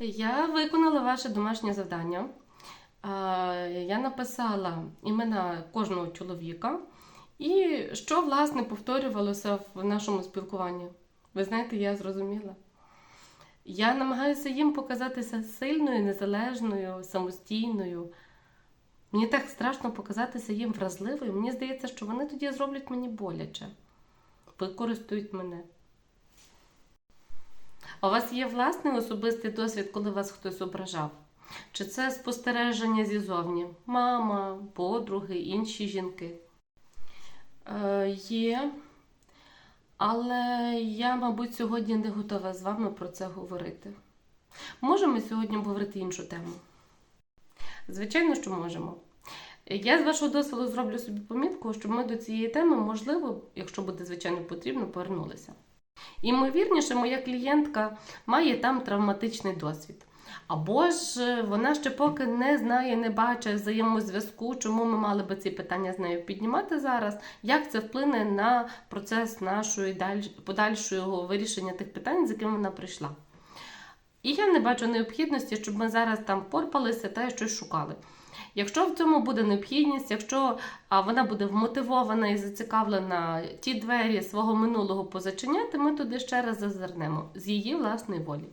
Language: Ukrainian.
Я виконала ваше домашнє завдання. Я написала імена кожного чоловіка і що, власне, повторювалося в нашому спілкуванні. Ви знаєте, я зрозуміла. Я намагаюся їм показатися сильною, незалежною, самостійною. Мені так страшно показатися їм вразливою. Мені здається, що вони тоді зроблять мені боляче, використають мене. А у вас є власний особистий досвід, коли вас хтось ображав? Чи це спостереження зізовні? Мама, подруги, інші жінки? Е, є. Але я, мабуть, сьогодні не готова з вами про це говорити. Можемо сьогодні говорити іншу тему? Звичайно, що можемо. Я з вашого дозволу зроблю собі помітку, щоб ми до цієї теми, можливо, якщо буде звичайно потрібно, повернулися. Імовірніше, моя клієнтка має там травматичний досвід. Або ж е, вона ще поки не знає, не бачить взаємозв'язку, чому ми мали би ці питання з нею піднімати зараз, як це вплине на процес нашої подальшого вирішення тих питань, з якими вона прийшла. І я не бачу необхідності, щоб ми зараз там порпалися та щось шукали. Якщо в цьому буде необхідність, якщо вона буде вмотивована і зацікавлена ті двері свого минулого позачиняти, ми туди ще раз зазирнемо з її власної волі.